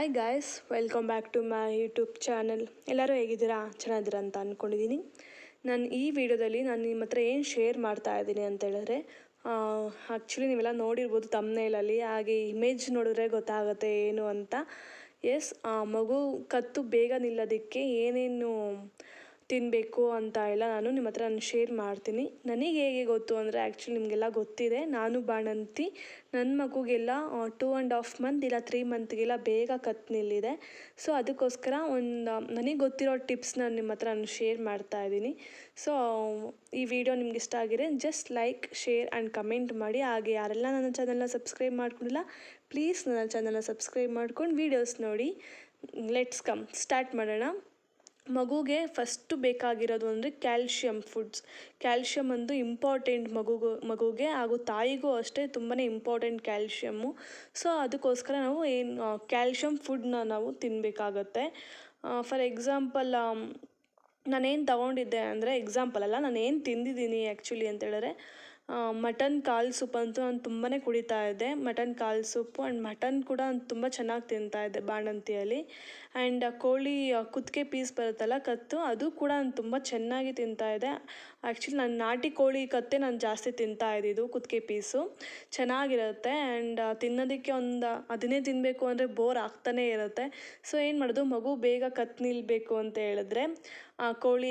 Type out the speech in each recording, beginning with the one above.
Hi guys welcome back to my YouTube channel ಎಲ್ಲರೂ ಹೇಗಿದ್ದೀರಾ? ಚೆನ್ನಾಗಿದ್ದೀರಾ ಅಂತ ಅಂದ್ಕೊಂಡಿದ್ದೀನಿ ನಾನು ಈ ವಿಡಿಯೋದಲ್ಲಿ ನಾನು ನಿಮ್ಮ ಹತ್ರ ಏನು ಶೇರ್ ಮಾಡ್ತಾ ಇದ್ದೀನಿ ಅಂತ ಹೇಳಿದ್ರೆ ಆ್ಯಕ್ಚುಲಿ ನೀವೆಲ್ಲ ನೋಡಿರ್ಬೋದು ತಮ್ಮನೇಲಲ್ಲಿ ಹಾಗೆ ಇಮೇಜ್ ನೋಡಿದ್ರೆ ಗೊತ್ತಾಗುತ್ತೆ ಏನು ಅಂತ. ಎಸ್ ಮಗು ಕತ್ತು ಬೇಗ ನಿಲ್ಲೋದಕ್ಕೆ ಏನೇನು ತಿನ್ನಬೇಕು ಅಂತ ಎಲ್ಲ ನಾನು ನಿಮ್ಮ ಹತ್ರ ನಾನು ಶೇರ್ ಮಾಡ್ತೀನಿ. ನನಗೆ ಹೇಗೆ ಗೊತ್ತು ಅಂದರೆ ಆ್ಯಕ್ಚುಲಿ ನಿಮಗೆಲ್ಲ ಗೊತ್ತಿದೆ. ನಾನು ಬಾಣಂತಿ. ನನ್ನ ಮಗುಗೆಲ್ಲ ಟೂ ಆ್ಯಂಡ್ ಹಾಫ್ ಮಂತ್ ಇಲ್ಲ ತ್ರೀ ಮಂತ್ಗೆಲ್ಲ ಬೇಗ ಕತ್ತು ನಿಲ್ಲಿದೆ. ಸೊ ಅದಕ್ಕೋಸ್ಕರ ಒಂದು ನನಗೆ ಗೊತ್ತಿರೋ ಟಿಪ್ಸ್ ನಾನು ನಿಮ್ಮ ಹತ್ರ ನಾನು ಶೇರ್ ಮಾಡ್ತಾ ಇದ್ದೀನಿ. ಸೊ ಈ ವಿಡಿಯೋ ನಿಮ್ಗೆ ಇಷ್ಟ ಆಗಿದೆ just like share and comment ಮಾಡಿ. ಹಾಗೆ ಯಾರೆಲ್ಲ ನನ್ನ ಚಾನಲ್ನ ಸಬ್ಸ್ಕ್ರೈಬ್ ಮಾಡ್ಕೊಂಡಿಲ್ಲ ಪ್ಲೀಸ್ ನನ್ನ ಚಾನಲ್ನ ಸಬ್ಸ್ಕ್ರೈಬ್ ಮಾಡ್ಕೊಂಡು ವೀಡಿಯೋಸ್ ನೋಡಿ. ಲೆಟ್ಸ್ ಕಮ್ ಸ್ಟಾರ್ಟ್ ಮಾಡೋಣ. ಮಗುಗೆ ಫಸ್ಟು ಬೇಕಾಗಿರೋದು ಅಂದರೆ ಕ್ಯಾಲ್ಶಿಯಂ ಫುಡ್ಸ್ ಕ್ಯಾಲ್ಶಿಯಮ್ ಒಂದು ಇಂಪಾರ್ಟೆಂಟ್ ಮಗುಗೂ, ಮಗುಗೆ ಹಾಗೂ ತಾಯಿಗೂ ಅಷ್ಟೇ ತುಂಬಾ ಇಂಪಾರ್ಟೆಂಟ್ ಕ್ಯಾಲ್ಶಿಯಮ್ಮು ಸೊ ಅದಕ್ಕೋಸ್ಕರ ನಾವು ಏನು ಕ್ಯಾಲ್ಶಿಯಂ ಫುಡ್ನ ನಾವು ತಿನ್ನಬೇಕಾಗತ್ತೆ ಫಾರ್ ಎಕ್ಸಾಂಪಲ್ ನಾನೇನು ತಗೊಂಡಿದ್ದೆ ಅಂದರೆ ಎಕ್ಸಾಂಪಲ್ ಅಲ್ಲ ನಾನು ಏನು ತಿಂದಿದ್ದೀನಿ ಆ್ಯಕ್ಚುಲಿ ಅಂತ ಹೇಳಿದ್ರೆ ಮಟನ್ ಕಾಲ್ ಸೂಪ್ ಅಂತೂ ನಾನು ತುಂಬಾ ಕುಡಿತಾ ಇದ್ದೆ. ಮಟನ್ ಕಾಲ್ ಸೂಪು ಆ್ಯಂಡ್ ಮಟನ್ ಕೂಡ ನಾನು ತುಂಬ ಚೆನ್ನಾಗಿ ತಿಂತಾ ಇದ್ದೆ ಬಾಣಂತಿಯಲ್ಲಿ. ಆ್ಯಂಡ್ ಕೋಳಿ ಕುತ್ತಿಗೆ ಪೀಸ್ ಬರುತ್ತಲ್ಲ ಕತ್ತು, ಅದು ಕೂಡ ನಾನು ತುಂಬ ಚೆನ್ನಾಗಿ ತಿಂತಾ ಇದ್ದೆ. ಆ್ಯಕ್ಚುಲಿ ನಾನು ನಾಟಿ ಕೋಳಿ ಕತ್ತೆ ನಾನು ಜಾಸ್ತಿ ತಿಂತಾ ಇದ್ದಿದ್ದು ಕುತ್ತಿಗೆ ಪೀಸು. ಚೆನ್ನಾಗಿರುತ್ತೆ ಆ್ಯಂಡ್ ತಿನ್ನೋದಕ್ಕೆ ಒಂದು ಅದನ್ನೇ ತಿನ್ನಬೇಕು ಅಂದರೆ ಬೋರ್ ಆಗ್ತಾನೇ ಇರುತ್ತೆ. ಸೊ ಏನು ಮಾಡೋದು, ಮಗು ಬೇಗ ಕತ್ತು ನಿಲ್ಲಬೇಕು ಅಂತ ಹೇಳಿದ್ರೆ ಕೋಳಿ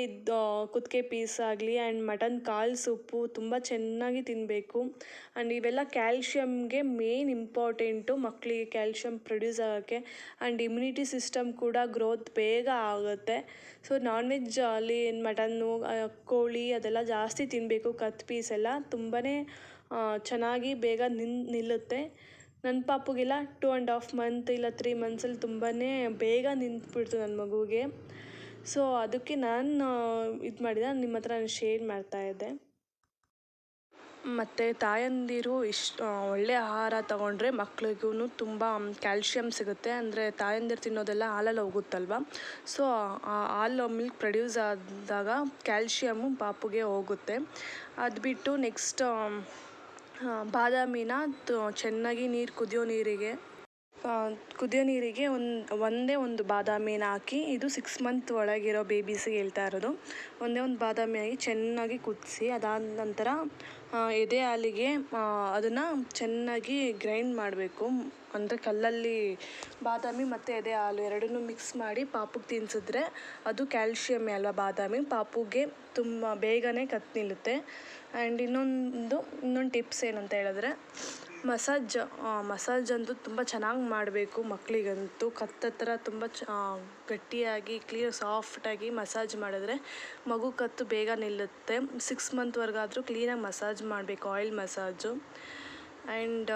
ಕುತ್ತಿಗೆ ಪೀಸ್ ಆಗಲಿ ಆ್ಯಂಡ್ ಮಟನ್ ಕಾಲು ಸೂಪು ತುಂಬ ಚೆನ್ನಾಗಿ ತಿನ್ನಬೇಕು ಆ್ಯಂಡ್ ಇವೆಲ್ಲ ಕ್ಯಾಲ್ಶಿಯಮ್ಗೆ ಮೇನ್ ಇಂಪಾರ್ಟೆಂಟು ಮಕ್ಕಳಿಗೆ ಕ್ಯಾಲ್ಶಿಯಮ್ ಪ್ರೊಡ್ಯೂಸ್ ಆಗೋಕ್ಕೆ ಆ್ಯಂಡ್ ಇಮ್ಯುನಿಟಿ ಸಿಸ್ಟಮ್ ಕೂಡ ಗ್ರೋತ್ ಬೇಗ ಆಗುತ್ತೆ. ಸೊ ನಾನ್ ವೆಜ್ ಅಲ್ಲಿ ಮಟನ್ನು ಕೋಳಿ ಅದೆಲ್ಲ ಜಾಸ್ತಿ ತಿನ್ನಬೇಕು ಕತ್ ಪೀಸ್ ಎಲ್ಲ ತುಂಬಾ ಚೆನ್ನಾಗಿ ಬೇಗ ನಿನ್, ನಿಲ್ಲುತ್ತೆ. ನನ್ನ ಪಾಪುಗೆಲ್ಲ ಟೂ ಆ್ಯಂಡ್ ಹಾಫ್ ಮಂತ್ ಇಲ್ಲ ತ್ರೀ ಮಂತ್ಸಲ್ಲಿ ತುಂಬಾ ಬೇಗ ನಿಂತುಬಿಡ್ತು ನನ್ನ ಮಗುಗೆ ಸೊ ಅದಕ್ಕೆ ನಾನು ಇದು ಮಾಡಿದೆ ನಿಮ್ಮ ಹತ್ರ ನಾನು ಶೇರ್ ಮಾಡ್ತಾ ಇದ್ದೆ. ಮತ್ತು ತಾಯಂದಿರು ಇಷ್ಟು ಒಳ್ಳೆಯ ಆಹಾರ ತಗೊಂಡ್ರೆ ಮಕ್ಳಿಗೂ ತುಂಬ ಕ್ಯಾಲ್ಶಿಯಂ ಸಿಗುತ್ತೆ. ಅಂದರೆ ತಾಯಂದಿರು ತಿನ್ನೋದೆಲ್ಲ ಹಾಲಲ್ಲಿ ಹೋಗುತ್ತಲ್ವ? ಸೊ, ಆ, ಹಾಲು ಮಿಲ್ಕ್ ಪ್ರೊಡ್ಯೂಸ್ ಆದಾಗ ಕ್ಯಾಲ್ಶಿಯಮ್ಮು ಪಾಪುಗೆ ಹೋಗುತ್ತೆ. ಅದು ಬಿಟ್ಟು ನೆಕ್ಸ್ಟ್ ಬಾದಾಮಿನ ಚೆನ್ನಾಗಿ ನೀರು ಕುದಿಯೋ ನೀರಿಗೆ ಕುದಿಯೋ ನೀರಿಗೆ ಒಂದು, ಒಂದೇ ಒಂದು ಬಾದಾಮಿನ ಹಾಕಿ, ಇದು ಸಿಕ್ಸ್ ಮಂತ್ ಒಳಗಿರೋ ಬೇಬೀಸಿಗೆ ಹೇಳ್ತಾ ಇರೋದು. ಒಂದೇ ಒಂದು ಬಾದಾಮಿ ಹಾಕಿ ಚೆನ್ನಾಗಿ ಕುದಿಸಿ, ಅದಾದ ನಂತರ ಎದೆ ಹಾಲಿಗೆ ಅದನ್ನು ಚೆನ್ನಾಗಿ ಗ್ರೈಂಡ್ ಮಾಡಬೇಕು. ಅಂದರೆ ಕಲ್ಲಲ್ಲಿ ಬಾದಾಮಿ ಮತ್ತು ಎದೆ ಹಾಲು ಎರಡನ್ನೂ ಮಿಕ್ಸ್ ಮಾಡಿ ಪಾಪುಗೆ ತಿನ್ಸಿದ್ರೆ ಅದು ಕ್ಯಾಲ್ಶಿಯಮ್ಮೇ ಅಲ್ವಾ ಬಾದಾಮಿ? ಪಾಪುಗೆ ತುಂಬ ಬೇಗನೆ ಕತ್ತು ನಿಲ್ಲುತ್ತೆ. ಆ್ಯಂಡ್ ಇನ್ನೊಂದು ಇನ್ನೊಂದು ಟಿಪ್ಸ್ ಏನಂತ ಹೇಳಿದ್ರೆ ಮಸಾಜ್ ಮಸಾಜ್ ಅಂತೂ ತುಂಬ ಚೆನ್ನಾಗಿ ಮಾಡಬೇಕು ಮಕ್ಕಳಿಗಂತೂ ಕತ್ತು ಹತ್ರ ತುಂಬ ಚ ಗಟ್ಟಿಯಾಗಿ ಕ್ಲಿಯರ್ ಸಾಫ್ಟಾಗಿ ಮಸಾಜ್ ಮಾಡಿದ್ರೆ ಮಗು ಕತ್ತು ಬೇಗ ನಿಲ್ಲುತ್ತೆ. ಸಿಕ್ಸ್ ಮಂತ್ವರೆಗಾದರೂ ಕ್ಲೀನಾಗಿ ಮಸಾಜ್ ಮಾಡಬೇಕು ಆಯಿಲ್ ಮಸಾಜು. ಆ್ಯಂಡ್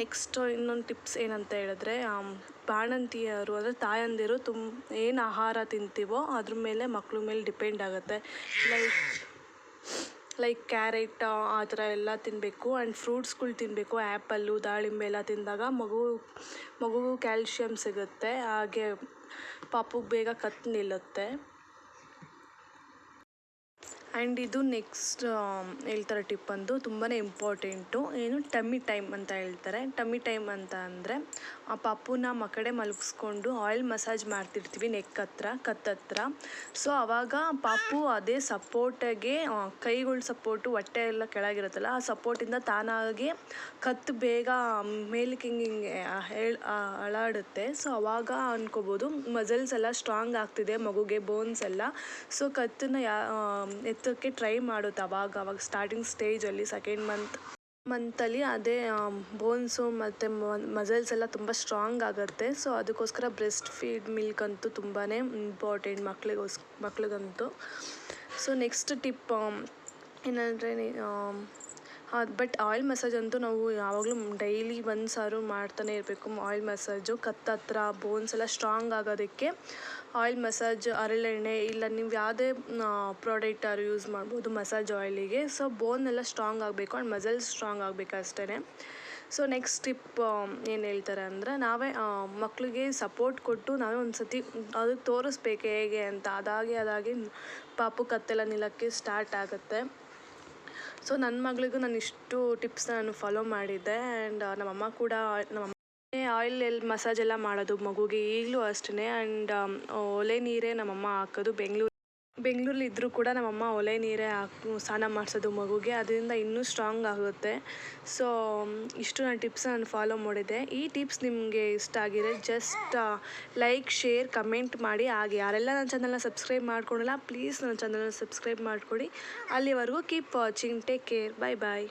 ನೆಕ್ಸ್ಟು ಇನ್ನೊಂದು ಟಿಪ್ಸ್ ಏನಂತ ಹೇಳಿದ್ರೆ ಬಾಣಂತಿಯರು ಅಂದರೆ ತಾಯಂದಿರು ತುಂಬ ಏನು ಆಹಾರ ತಿಂತೀವೋ ಅದ್ರ ಮೇಲೆ ಮಕ್ಳ ಮೇಲೆ ಡಿಪೆಂಡ್ ಆಗುತ್ತೆ. ಲೈಕ್ ಲೈಕ್ ಕ್ಯಾರೆಟ್ ಆ ಥರ ಎಲ್ಲ ತಿನ್ನಬೇಕು ಆ್ಯಂಡ್ ಫ್ರೂಟ್ಸ್ಗಳು ತಿನ್ನಬೇಕು ಆ್ಯಪಲ್ಲು ದಾಳಿಂಬೆ ಎಲ್ಲ ತಿಂದಾಗ ಮಗು, ಮಗುಗೂ ಕ್ಯಾಲ್ಶಿಯಮ್ ಸಿಗುತ್ತೆ. ಹಾಗೆ ಪಾಪುಗೆ ಬೇಗ ಕತ್ತು ನಿಲ್ಲುತ್ತೆ. ಆ್ಯಂಡ್ ಇದು ನೆಕ್ಸ್ಟ್ ಹೇಳ್ತಾರೆ ಟಿಪ್ ಅಂದು ತುಂಬಾ ಇಂಪಾರ್ಟೆಂಟು ಏನು? ಟಮ್ಮಿ ಟೈಮ್ ಅಂತ ಹೇಳ್ತಾರೆ. ಟಮ್ಮಿ ಟೈಮ್ ಅಂತ ಅಂದರೆ ಆ ಪಾಪುನ ಮಕ್ಕಡೆ ಮಲಗಿಸ್ಕೊಂಡು ಆಯಿಲ್ ಮಸಾಜ್ ಮಾಡ್ತಿರ್ತೀವಿ ನೆಕ್ ಹತ್ರ ಕತ್ತತ್ರ ಸೊ ಆವಾಗ ಪಾಪು ಅದೇ ಸಪೋರ್ಟಾಗೆ ಕೈಗಳ ಸಪೋರ್ಟು ಹೊಟ್ಟೆ ಎಲ್ಲ ಕೆಳಗಿರುತ್ತಲ್ಲ, ಆ ಸಪೋರ್ಟಿಂದ ತಾನಾಗಿ ಕತ್ತು ಬೇಗ ಮೇಲಕ್ಕೆ ಹಿಂಗೆ ಹಿಂಗೆ ಅಳಾಡುತ್ತೆ. ಸೊ ಆವಾಗ ಅಂದ್ಕೋಬೋದು ಮಸಲ್ಸ್ ಎಲ್ಲ ಸ್ಟ್ರಾಂಗ್ ಆಗ್ತಿದೆ, ಮಗುಗೆ ಬೋನ್ಸ್ ಎಲ್ಲ. ಸೊ ಕತ್ತನ್ನ ಯಾ ಎತ್ತೋಕ್ಕೆ ಟ್ರೈ ಮಾಡುತ್ತೆ ಅವಾಗ ಅವಾಗ ಸ್ಟಾರ್ಟಿಂಗ್ ಸ್ಟೇಜಲ್ಲಿ ಸೆಕೆಂಡ್ ಮಂತ್ ಮಂತಲ್ಲಿ ಅದೇ ಬೋನ್ಸು ಮತ್ತು ಮಸಲ್ಸ್ ಎಲ್ಲ ತುಂಬ ಸ್ಟ್ರಾಂಗ್ ಆಗುತ್ತೆ. ಸೊ ಅದಕ್ಕೋಸ್ಕರ ಬ್ರೆಸ್ಟ್ ಫೀಡ್ ಮಿಲ್ಕ್ ಅಂತೂ ತುಂಬಾ ಇಂಪಾರ್ಟೆಂಟ್ ಮಕ್ಳಿಗೋಸ್, ಮಕ್ಳಿಗಂತೂ. ಸೊ ನೆಕ್ಸ್ಟ್ ಟಿಪ್ ಏನಂದರೆ ಬಟ್ ಆಯಿಲ್ ಮಸಾಜ್ ಅಂತೂ ನಾವು ಯಾವಾಗಲೂ ಡೈಲಿ ಒಂದು ಸಾರು ಮಾಡ್ತಾನೆ ಇರಬೇಕು. ಆಯಿಲ್ ಮಸಾಜು ಕತ್ತತ್ರ ಬೋನ್ಸ್ ಎಲ್ಲ ಸ್ಟ್ರಾಂಗ್ ಆಗೋದಕ್ಕೆ ಆಯಿಲ್ ಮಸಾಜ್ ಅರಳೆಣ್ಣೆ, ಇಲ್ಲ ನೀವು ಯಾವುದೇ ಪ್ರಾಡಕ್ಟ್ ಆದ್ರೂ ಯೂಸ್ ಮಾಡ್ಬೋದು ಮಸಾಜ್ ಆಯಿಲಿಗೆ ಸೊ ಬೋನ್ ಎಲ್ಲ ಸ್ಟ್ರಾಂಗ್ ಆಗಬೇಕು ಆ್ಯಂಡ್ ಮಸಲ್ಸ್ ಸ್ಟ್ರಾಂಗ್ ಆಗಬೇಕು ಅಷ್ಟೇ ಸೊ ನೆಕ್ಸ್ಟ್ ಟಿಪ್ ಏನು ಹೇಳ್ತಾರೆ ಅಂದರೆ ನಾವೇ ಮಕ್ಕಳಿಗೆ ಸಪೋರ್ಟ್ ಕೊಟ್ಟು ನಾವೇ ಒಂದು ಸತಿ ಅದಕ್ಕೆ ತೋರಿಸ್ಬೇಕು ಹೇಗೆ ಅಂತ. ಅದಾಗಿ ಅದಾಗಿ ಪಾಪು ಕತ್ತೆಲ್ಲ ನಿಲ್ಲಕ್ಕೆ ಸ್ಟಾರ್ಟ್ ಆಗುತ್ತೆ. ಸೊ ನನ್ನ ಮಗಳಿಗೂ ನಾನು ಇಷ್ಟು ಟಿಪ್ಸ್ ನಾನು ಫಾಲೋ ಮಾಡಿದ್ದೆ ಆ್ಯಂಡ್ ನಮ್ಮಮ್ಮ ಕೂಡ ನಮ್ಮ ಆಯಿಲ್ ಎಲ್ಲಿ ಮಸಾಜ್ ಎಲ್ಲ ಮಾಡೋದು ಮಗುಗೆ ಈಗಲೂ ಅಷ್ಟೇ ಆ್ಯಂಡ್ ಒಲೆ ನೀರೇ ನಮ್ಮಮ್ಮ ಹಾಕೋದು ಬೆಂಗಳೂರು ಬೆಂಗಳೂರಲ್ಲಿ ಇದ್ದರೂ ಕೂಡ ನಮ್ಮಮ್ಮ ಒಲೆ ನೀರೇ ಹಾಕಿ, ಸ್ನಾನ ಮಾಡಿಸೋದು ಮಗುಗೆ, ಅದರಿಂದ ಇನ್ನೂ ಸ್ಟ್ರಾಂಗ್ ಆಗುತ್ತೆ. ಸೊ ಇಷ್ಟು ನಾನು ಟಿಪ್ಸ್ ನಾನು ಫಾಲೋ ಮಾಡಿದೆ. ಈ ಟಿಪ್ಸ್ ನಿಮಗೆ ಇಷ್ಟ ಆಗಿದೆ ಜಸ್ಟ್ ಲೈಕ್ ಶೇರ್ ಕಮೆಂಟ್ ಮಾಡಿ ಹಾಗೆ. ಯಾರೆಲ್ಲ ನನ್ನ ಚಾನಲ್ನ ಸಬ್ಸ್ಕ್ರೈಬ್ ಮಾಡ್ಕೊಂಡಿಲ್ಲ ಪ್ಲೀಸ್ ನನ್ನ ಚಾನಲ್ನ ಸಬ್ಸ್ಕ್ರೈಬ್ ಮಾಡಿಕೊಡಿ. ಅಲ್ಲಿವರೆಗೂ keep watching take care bye bye